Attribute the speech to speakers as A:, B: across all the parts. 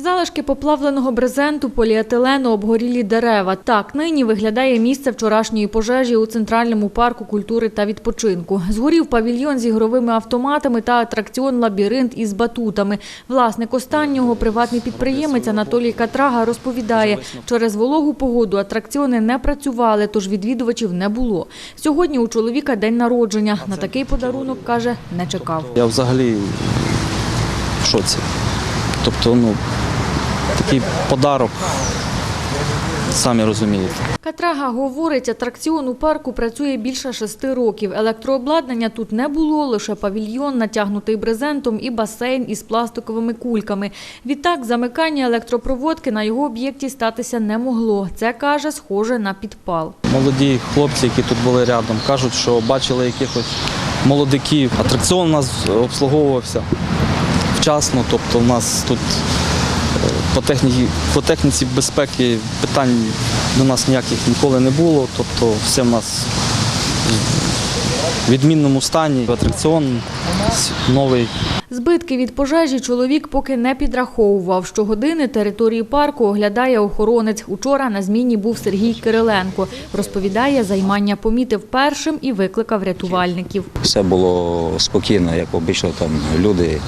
A: Залишки поплавленого брезенту, поліетилену, обгорілі дерева. Так нині виглядає місце вчорашньої пожежі у Центральному парку культури та відпочинку. Згорів павільйон з ігровими автоматами та атракціон «Лабіринт» із батутами. Власник останнього, приватний підприємець Анатолій Катрага, розповідає, через вологу погоду атракціони не працювали, тож відвідувачів не було. Сьогодні у чоловіка день народження. На такий подарунок, каже, не чекав.
B: Я взагалі в шоці. Тобто, ну, такий подарок, самі розумієте.
A: Катрага говорить, атракціон у парку працює більше шести років. Електрообладнання тут не було, лише павільйон, натягнутий брезентом і басейн із пластиковими кульками. Відтак, замикання електропроводки на його об'єкті статися не могло. Це, каже, схоже на підпал.
B: Молоді хлопці, які тут були рядом, кажуть, що бачили якихось молодиків. Атракціон у нас обслуговувався вчасно, тобто у нас тут по техніці, по техніці безпеки питань до нас ніяких ніколи не було. Тобто все в нас в відмінному стані. Атракціон новий.
A: Збитки від пожежі чоловік поки не підраховував. Щогодини території парку оглядає охоронець. Учора на зміні був Сергій Кириленко. Розповідає, займання помітив першим і викликав рятувальників.
C: Все було спокійно, як обично, там люди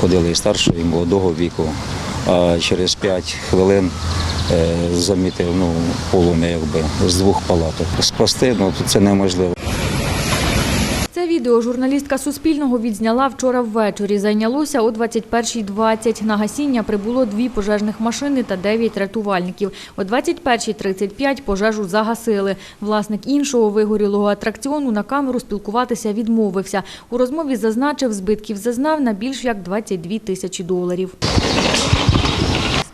C: ходили і старшого, і молодого віку. А через 5 хвилин е, замітив ну, полум'я якби, з двох палаток. Спасти ну, це неможливо.
A: Це відео журналістка Суспільного відзняла вчора ввечері. Зайнялося о 21.20. На гасіння прибуло дві пожежних машини та дев'ять рятувальників. О 21.35 пожежу загасили. Власник іншого вигорілого атракціону на камеру спілкуватися відмовився. У розмові зазначив, збитків зазнав на більш як 22 тисячі доларів.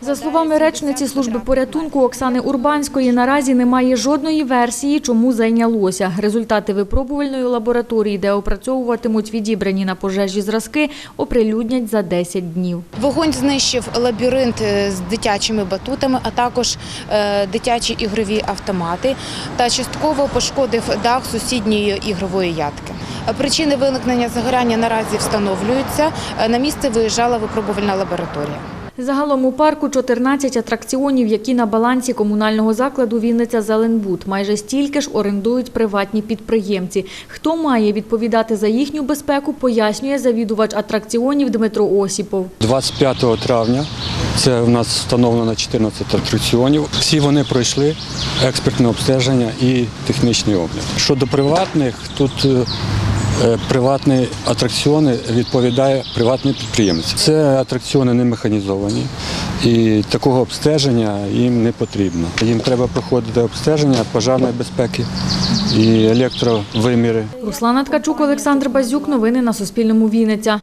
A: За словами речниці служби порятунку Оксани Урбанської, наразі немає жодної версії, чому зайнялося. Результати випробувальної лабораторії, де опрацьовуватимуть відібрані на пожежі зразки, оприлюднять за 10 днів.
D: Вогонь знищив лабіринт е, з дитячими батутами, а також е, дитячі ігрові автомати та частково пошкодив дах сусідньої ігрової ядки. Причини виникнення загоряння наразі встановлюються. Е, На місце виїжджала випробувальна лабораторія.
A: Загалом у парку 14 атракціонів, які на балансі комунального закладу Вінниця Зеленбуд. Майже стільки ж орендують приватні підприємці. Хто має відповідати за їхню безпеку, пояснює завідувач атракціонів Дмитро Осіпов.
E: 25 травня це в нас встановлено 14 атракціонів. Всі вони пройшли експертне обстеження і технічний огляд. Щодо приватних, тут е, приватні атракціони відповідає приватний підприємець. Це атракціони не механізовані і такого обстеження їм не потрібно. Їм треба проходити обстеження пожежної безпеки і електровиміри.
A: Руслана Ткачук, Олександр Базюк. Новини на Суспільному. Вінниця.